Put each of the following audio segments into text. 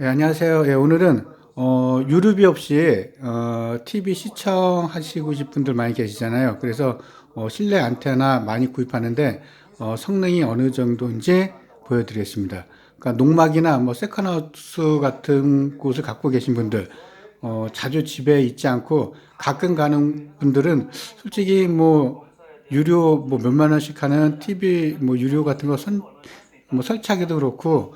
예, 안녕하세요. 예, 오늘은 어, 유료비 없이 어, TV 시청하시고 싶은 분들 많이 계시잖아요. 그래서 어, 실내 안테나 많이 구입하는데 어, 성능이 어느 정도인지 보여드리겠습니다. 그러니까 농막이나 뭐 세컨하우스 같은 곳을 갖고 계신 분들, 어, 자주 집에 있지 않고 가끔 가는 분들은 솔직히 뭐 유료 뭐 몇만 원씩 하는 TV 뭐 유료 같은 거 선, 뭐 설치하기도 그렇고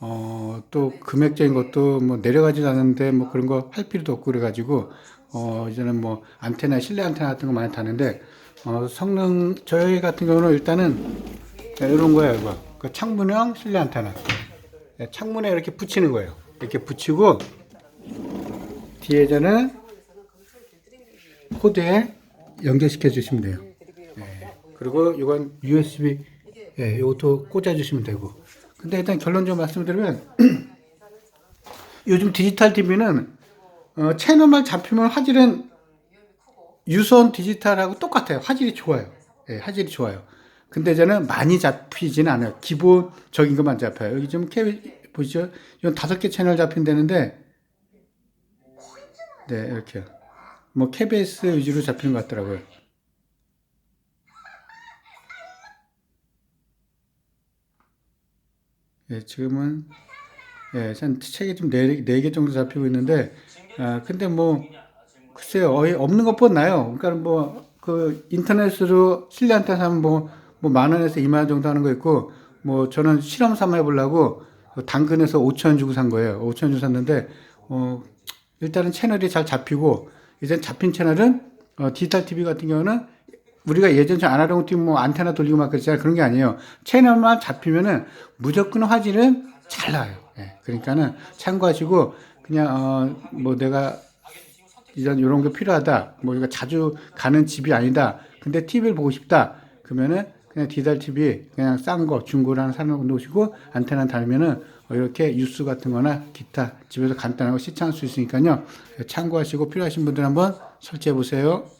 어, 또 금액적인 것도 뭐 내려가지도 않는데 뭐 그런 거 할 필요도 없고 그래가지고 어, 이제는 뭐 안테나, 실내 안테나 같은 거 많이 다는데 어, 성능, 저희 같은 경우는 일단은 이런 거예요, 이거. 그 창문형 실내 안테나. 네, 창문에 이렇게 붙이는 거예요. 이렇게 붙이고 뒤에서는 코드에 연결시켜 주시면 돼요. 네. 그리고 이건 USB, 예, 이것도 꽂아 주시면 되고. 근데 일단 결론적으로 말씀드리면 요즘 디지털 TV는 어, 채널만 잡히면 화질은 유선 디지털하고 똑같아요. 화질이 좋아요. 예, 화질이 좋아요. 근데 저는 많이 잡히지는 않아요. 기본적인 것만 잡혀요. 여기 좀 캐, 보시죠. 이건 다섯 개 채널 잡힌다는데, 네, 이렇게요. 뭐, KBS 위주로 잡히는 것 같더라고요. 예, 지금은, 예, 한 책이 좀 네, 네개 정도 잡히고 있는데, 아, 근데 뭐, 글쎄요, 어이, 없는 것보다 나요. 그러니까 뭐, 그, 인터넷으로 실내한테 사면 뭐, 뭐, 만 원에서 이만 원 정도 하는 거 있고, 뭐, 저는 실험 삼아 해보려고, 당근에서 5천 원 주고 산 거예요. 5천 원 주고 샀는데, 어, 일단은 채널이 잘 잡히고, 이제 잡힌 채널은, 어, 디지털 TV 같은 경우는, 우리가 예전처럼 아날로그 TV 뭐 안테나 돌리고 막 그랬잖아요. 그런 게 아니에요. 채널만 잡히면은 무조건 화질은 잘 나와요. 예, 그러니까는 참고하시고, 그냥, 어, 뭐 내가 이런 이런 게 필요하다. 뭐 우리가 자주 가는 집이 아니다. 근데 TV를 보고 싶다. 그러면은 그냥 디지털 TV 그냥 싼 거 중고로 하나 사는 거 놓으시고 안테나 달면은 어, 이렇게 뉴스 같은 거나 기타 집에서 간단하고 시청할 수 있으니까요. 참고하시고 필요하신 분들 한번 설치해 보세요.